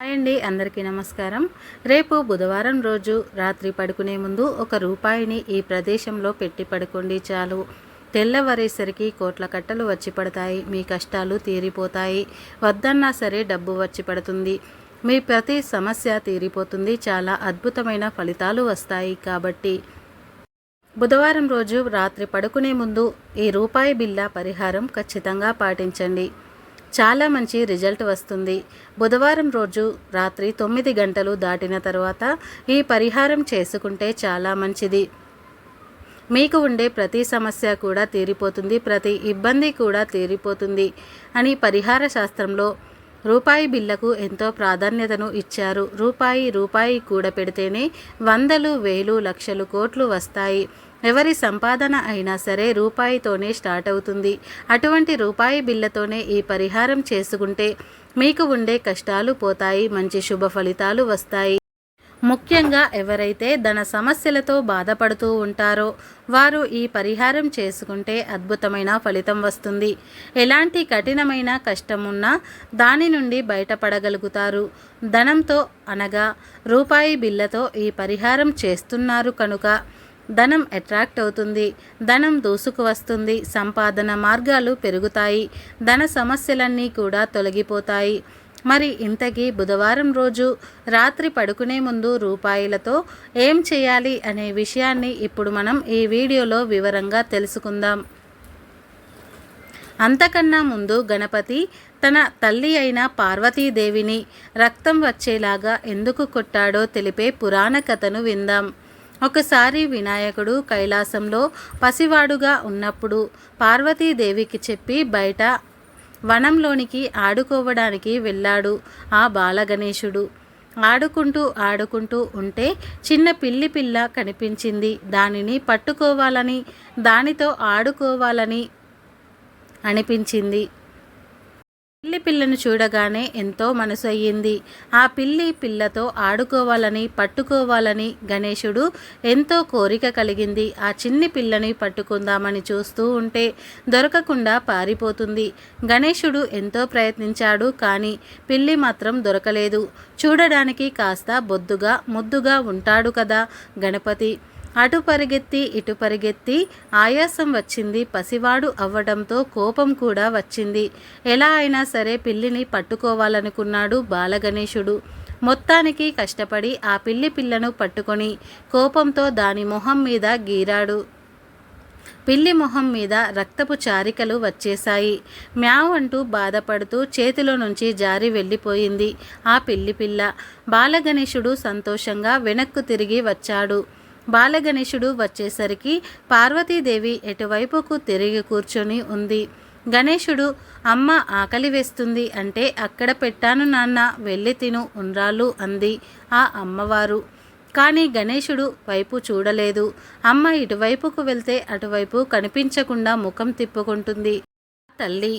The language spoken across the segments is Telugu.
హాయ్ అండి అందరికీ నమస్కారం. రేపు బుధవారం రోజు రాత్రి పడుకునే ముందు ఒక రూపాయిని ఈ ప్రదేశంలో పెట్టి పడుకోండి చాలు. తెల్లవారేసరికి కోట్ల కట్టలు వచ్చి పడతాయి మీ కష్టాలు తీరిపోతాయి. వద్దన్నా సరే డబ్బు వచ్చి పడుతుంది. మీ ప్రతి సమస్య తీరిపోతుంది చాలా అద్భుతమైన ఫలితాలు వస్తాయి కాబట్టి. బుధవారం రోజు రాత్రి పడుకునే ముందు ఈ రూపాయి బిల్ల పరిహారం ఖచ్చితంగా పాటించండి. చాలా మంచి రిజల్ట్ వస్తుంది. బుధవారం రోజు రాత్రి తొమ్మిది గంటలు దాటిన తర్వాత ఈ పరిహారం చేసుకుంటే చాలా మంచిది. మీకు ఉండే ప్రతి సమస్య కూడా తీరిపోతుంది ప్రతి ఇబ్బంది కూడా తీరిపోతుంది అని పరిహార శాస్త్రంలో రూపాయి బిల్లకు ఎంతో ప్రాధాన్యతను ఇచ్చారు. రూపాయి రూపాయి కూడా పెడితేనే వందలు వేలు లక్షలు కోట్లు వస్తాయి. ఎవరి సంపాదన అయినా సరే రూపాయితోనే స్టార్ట్ అవుతుంది. అటువంటి రూపాయి బిల్లతోనే ఈ పరిహారం చేసుకుంటే మీకు ఉండే కష్టాలు పోతాయి మంచి శుభ ఫలితాలు వస్తాయి. ముఖ్యంగా ఎవరైతే ధన సమస్యలతో బాధపడుతూ ఉంటారో వారు ఈ పరిహారం చేసుకుంటే అద్భుతమైన ఫలితం వస్తుంది. ఎలాంటి కఠినమైన కష్టమున్నా దాని నుండి బయటపడగలుగుతారు. ధనంతో అనగా రూపాయి బిల్లతో ఈ పరిహారం చేస్తున్నారు కనుక ధనం అట్రాక్ట్ అవుతుంది. ధనం దూసుకు వస్తుంది. సంపాదన మార్గాలు పెరుగుతాయి. ధన సమస్యలన్నీ కూడా తొలగిపోతాయి. మరి ఇంతకీ బుధవారం రోజు రాత్రి పడుకునే ముందు రూపాయలతో ఏం చేయాలి అనే విషయాన్ని ఇప్పుడు మనం ఈ వీడియోలో వివరంగా తెలుసుకుందాం. అంతకన్నా ముందు గణపతి తన తల్లి అయిన పార్వతీదేవిని రక్తం వచ్చేలాగా ఎందుకు కొట్టాడో తెలిపే పురాణ కథను విందాం. ఒకసారి వినాయకుడు కైలాసంలో పసివాడుగా ఉన్నప్పుడు పార్వతీదేవికి చెప్పి బయట వనంలోనికి ఆడుకోవడానికి వెళ్ళాడు ఆ బాలగణేశుడు. ఆడుకుంటూ ఆడుకుంటూ ఉంటే చిన్న పిల్లి పిల్ల కనిపించింది. దానిని పట్టుకోవాలని దానితో ఆడుకోవాలని అనిపించింది. పిల్లి పిల్లను చూడగానే ఎంతో మనసు అయ్యింది. ఆ పిల్లి పిల్లతో ఆడుకోవాలని పట్టుకోవాలని గణేశుడు ఎంతో కోరిక కలిగింది. ఆ చిన్ని పిల్లని పట్టుకుందామని చూస్తూ ఉంటే దొరకకుండా పారిపోతుంది. గణేశుడు ఎంతో ప్రయత్నించాడు కానీ పిల్లి మాత్రం దొరకలేదు. చూడడానికి కాస్త బొద్దుగా ముద్దుగా ఉంటాడు కదా గణపతి. అటు పరిగెత్తి ఇటు పరిగెత్తి ఆయాసం వచ్చింది. పసివాడు అవ్వడంతో కోపం కూడా వచ్చింది. ఎలా అయినా సరే పిల్లిని పట్టుకోవాలనుకున్నాడు బాలగణేశుడు. మొత్తానికి కష్టపడి ఆ పిల్లి పిల్లను పట్టుకొని కోపంతో దాని మొహం మీద గీరాడు. పిల్లి మొహం మీద రక్తపు చారికలు వచ్చేశాయి. మ్యావ్ అంటూ బాధపడుతూ చేతిలో నుంచి జారి వెళ్ళిపోయింది ఆ పిల్లి పిల్ల. బాలగణేశుడు సంతోషంగా వెనక్కు తిరిగి వచ్చాడు. బాలగణేశుడు వచ్చేసరికి పార్వతీదేవి ఎటువైపుకు తిరిగి కూర్చొని ఉంది. గణేశుడు అమ్మ ఆకలి వేస్తుంది అంటే అక్కడ పెట్టాను నాన్న వెళ్ళి తిను ఉండ్రాలు అంది ఆ అమ్మవారు. కానీ గణేశుడు వైపు చూడలేదు. అమ్మ ఇటువైపుకు వెళ్తే అటువైపు కనిపించకుండా ముఖం తిప్పుకుంటుంది. తల్లి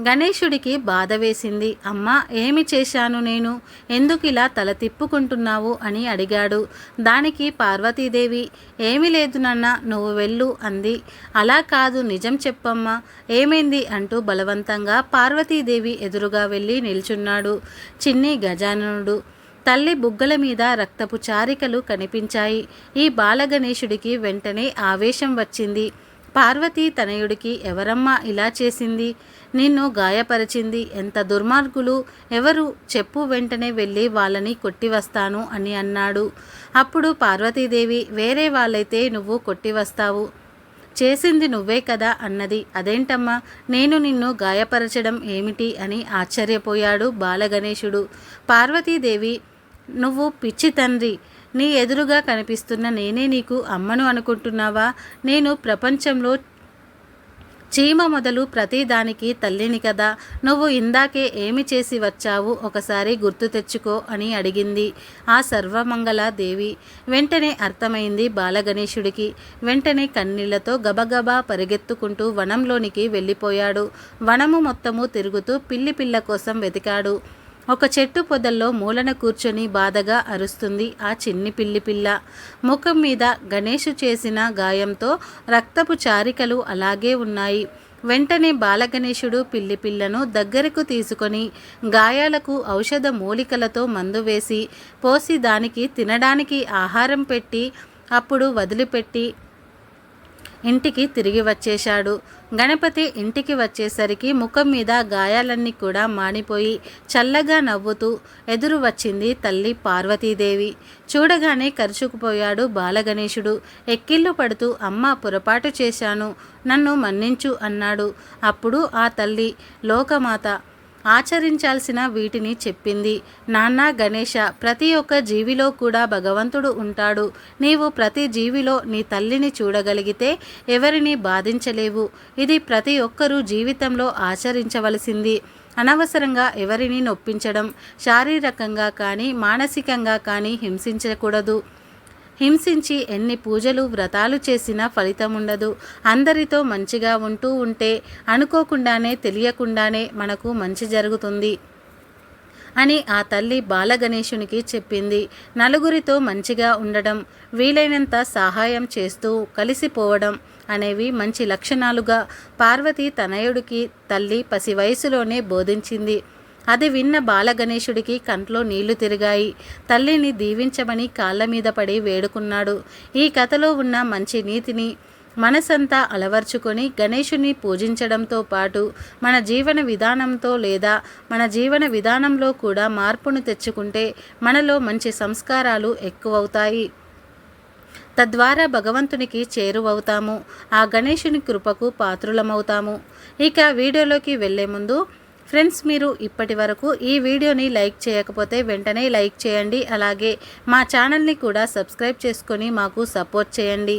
గణేశుడికి బాధ వేసింది. అమ్మ ఏమి చేశాను నేను? ఎందుకు ఇలా తల తిప్పుకుంటున్నావు? అని అడిగాడు. దానికి పార్వతీదేవి ఏమి లేదు నాన్న నువ్వు వెళ్ళు అంది. అలా కాదు నిజం చెప్పమ్మా. ఏమైంది? అంటూ బలవంతంగా పార్వతీదేవి ఎదురుగా వెళ్ళి నిల్చున్నాడు. చిన్ని గజాననుడు. తల్లి బుగ్గల మీద రక్తపు చారికలు కనిపించాయి. ఈ బాలగణేశుడికి వెంటనే ఆవేశం వచ్చింది. పార్వతి తనయుడికి ఎవరమ్మా ఇలా చేసింది? నిన్ను గాయపరిచింది ఎంత దుర్మార్గులు? ఎవరు? చెప్పు వెంటనే వెళ్ళి వాళ్ళని కొట్టి వస్తాను అని అన్నాడు. అప్పుడు పార్వతీదేవి వేరే వాళ్ళైతే నువ్వు కొట్టి వస్తావు చేసింది నువ్వే కదా అన్నది. అదేంటమ్మా? నేను నిన్ను గాయపరచడం ఏమిటి అని ఆశ్చర్యపోయాడు బాలగణేశుడు. పార్వతీదేవి నువ్వు పిచ్చి తండ్రి. నీ ఎదురుగా కనిపిస్తున్న నేనే నీకు అమ్మను అనుకుంటున్నావా? నేను ప్రపంచంలో చీమ మొదలు ప్రతిదానికి తల్లిని కదా. నువ్వు ఇందాకే ఏమి చేసి వచ్చావు? ఒకసారి గుర్తు తెచ్చుకో అని అడిగింది ఆ సర్వమంగళ దేవి. వెంటనే అర్థమైంది బాలగణేశుడికి. వెంటనే కన్నీళ్ళతో గబగబా పరిగెత్తుకుంటూ వనంలోనికి వెళ్ళిపోయాడు. వనము మొత్తము తిరుగుతూ పిల్లి పిల్ల కోసం వెతికాడు. ఒక చెట్టు పొదల్లో మూలన కూర్చొని బాధగా అరుస్తుంది ఆ చిన్ని పిల్లి పిల్ల. ముఖం మీద గణేషు చేసిన గాయంతో రక్తపు చారికలు అలాగే ఉన్నాయి. వెంటనే బాలగణేశుడు పిల్లి పిల్లను దగ్గరకు తీసుకొని గాయాలకు ఔషధ మూలికలతో మందు వేసి పోసి దానికి తినడానికి ఆహారం పెట్టి అప్పుడు వదిలిపెట్టి ఇంటికి తిరిగి వచ్చేశాడు. గణపతి ఇంటికి వచ్చేసరికి ముఖం మీద గాయాలన్నీ కూడా మానిపోయి చల్లగా నవ్వుతూ ఎదురు వచ్చింది తల్లి పార్వతీదేవి. చూడగానే కరుచుకుపోయాడు బాలగణేశుడు. ఎక్కిళ్ళు పడుతూ అమ్మ పొరపాటు చేశాను. నన్ను మన్నించు అన్నాడు. అప్పుడు ఆ తల్లి లోకమాత ఆచరించాల్సిన వీటిని చెప్పింది. నాన్న గణేష ప్రతి ఒక్క జీవిలో కూడా భగవంతుడు ఉంటాడు. నీవు ప్రతి జీవిలో నీ తల్లిని చూడగలిగితే ఎవరిని బాధించలేవు. ఇది ప్రతి ఒక్కరూ జీవితంలో ఆచరించవలసింది. అనవసరంగా ఎవరిని నొప్పించడం శారీరకంగా కానీ మానసికంగా కానీ హింసించకూడదు. హింసించి ఎన్ని పూజలు వ్రతాలు చేసినా ఫలితం ఉండదు. అందరితో మంచిగా ఉంటూ ఉంటే అనుకోకుండానే తెలియకుండానే మనకు మంచి జరుగుతుంది అని ఆ తల్లి బాలగణేశునికి చెప్పింది. నలుగురితో మంచిగా ఉండడం వీలైనంత సహాయం చేస్తూ కలిసిపోవడం అనేవి మంచి లక్షణాలుగా పార్వతి తనయుడికి తల్లి పసి వయసులోనే బోధించింది. అది విన్న బాలగణేశుడికి కంట్లో నీళ్ళు తిరిగాయి. తల్లిని దీవించమని కాళ్ళ మీద పడి వేడుకున్నాడు. ఈ కథలో ఉన్న మంచి నీతిని మనసంతా అలవర్చుకొని గణేషుని పూజించడంతో పాటు మన జీవన విధానంతో లేదా మన జీవన విధానంలో కూడా మార్పును తెచ్చుకుంటే మనలో మంచి సంస్కారాలు ఎక్కువవుతాయి. తద్వారా భగవంతునికి చేరువవుతాము. ఆ గణేషుని కృపకు పాత్రులమవుతాము. ఇక వీడియోలోకి వెళ్ళే ముందు ఫ్రెండ్స్ మీరు ఇప్పటి వరకు ఈ వీడియోని లైక్ చేయకపోతే వెంటనే లైక్ చేయండి. అలాగే మా ఛానల్ని కూడా సబ్స్క్రైబ్ చేసుకొని మాకు సపోర్ట్ చేయండి.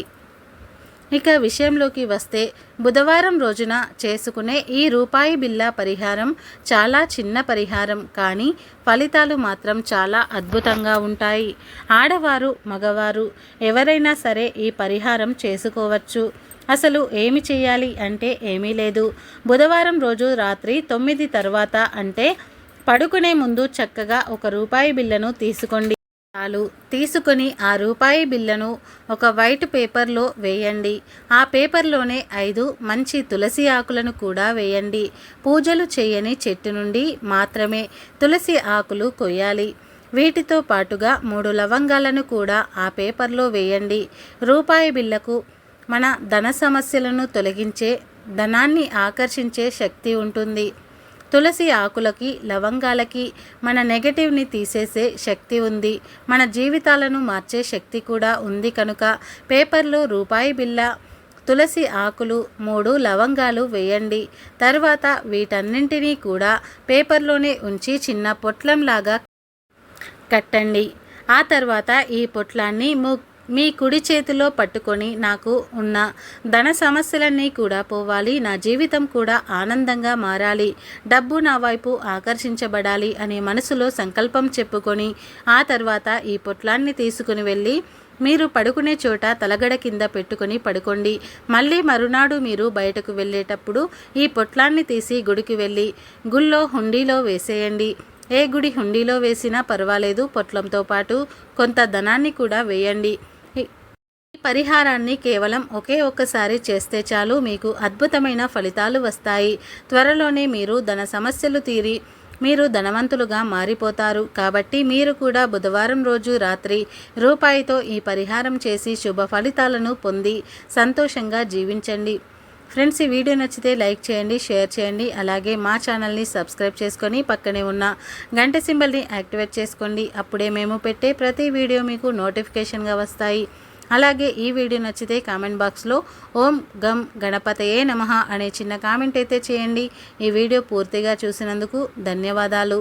ఇక విషయంలోకి వస్తే బుధవారం రోజున చేసుకునే ఈ రూపాయి బిల్ల పరిహారం చాలా చిన్న పరిహారం. కానీ ఫలితాలు మాత్రం చాలా అద్భుతంగా ఉంటాయి. ఆడవారు మగవారు ఎవరైనా సరే ఈ పరిహారం చేసుకోవచ్చు. అసలు ఏమి చేయాలి అంటే ఏమీ లేదు. బుధవారం రోజు రాత్రి తొమ్మిది తర్వాత అంటే పడుకునే ముందు చక్కగా ఒక రూపాయి బిల్లను తీసుకోండి. చాలు. తీసుకొని ఆ రూపాయి బిల్లను ఒక వైట్ పేపర్లో వేయండి. ఆ పేపర్లోనే ఐదు మంచి తులసి ఆకులను కూడా వేయండి. పూజలు చేయని చెట్టు నుండి మాత్రమే తులసి ఆకులు కొయ్యాలి. వీటితో పాటుగా మూడు లవంగాలను కూడా ఆ పేపర్లో వేయండి. రూపాయి బిల్లకు మన ధన సమస్యలను తొలగించే ధనాన్ని ఆకర్షించే శక్తి ఉంటుంది. తులసి ఆకులకి లవంగాలకి మన నెగటివ్ని తీసేసే శక్తి ఉంది. మన జీవితాలను మార్చే శక్తి కూడా ఉంది కనుక పేపర్లో రూపాయి బిల్ల తులసి ఆకులు మూడు లవంగాలు వేయండి. తర్వాత వీటన్నింటినీ కూడా పేపర్లోనే ఉంచి చిన్న పొట్లంలాగా కట్టండి. ఆ తర్వాత ఈ పొట్లాన్ని ము మీ కుడి చేతిలో పట్టుకొని నాకు ఉన్న ధన సమస్యలన్నీ కూడా పోవాలి. నా జీవితం కూడా ఆనందంగా మారాలి. డబ్బు నా వైపు ఆకర్షించబడాలి అనే మనసులో సంకల్పం చెప్పుకొని ఆ తర్వాత ఈ పొట్లాన్ని తీసుకుని వెళ్ళి మీరు పడుకునే చోట తలగడ కింద పెట్టుకుని పడుకోండి. మళ్ళీ మరునాడు మీరు బయటకు వెళ్ళేటప్పుడు ఈ పొట్లాన్ని తీసి గుడికి వెళ్ళి గుళ్ళో హుండీలో వేసేయండి. ఏ గుడి హుండీలో వేసినా పర్వాలేదు. పొట్లంతో పాటు కొంత ధనాన్ని కూడా వేయండి. పరిహారాన్ని కేవలం ఒకే ఒక్కసారి చేస్తే చాలు మీకు అద్భుతమైన ఫలితాలు వస్తాయి. త్వరలోనే మీరు ధన సమస్యలు తీరి మీరు ధనవంతులుగా మారిపోతారు. కాబట్టి మీరు కూడా బుధవారం రోజు రాత్రి రూపాయితో ఈ పరిహారం చేసి శుభ ఫలితాలను పొంది సంతోషంగా జీవించండి. ఫ్రెండ్స్ ఈ వీడియో నచ్చితే లైక్ చేయండి షేర్ చేయండి. అలాగే మా ఛానల్ని సబ్స్క్రైబ్ చేసుకొని పక్కనే ఉన్న గంట సింబల్ని యాక్టివేట్ చేసుకోండి. అప్పుడే మేము పెట్టే ప్రతి వీడియో మీకు నోటిఫికేషన్గా వస్తాయి. అలాగే ఈ వీడియో నచ్చితే కామెంట్ బాక్స్లో ఓం గం గణపతయే నమ అనే చిన్న కామెంట్ అయితే చేయండి. ఈ వీడియో పూర్తిగా చూసినందుకు ధన్యవాదాలు.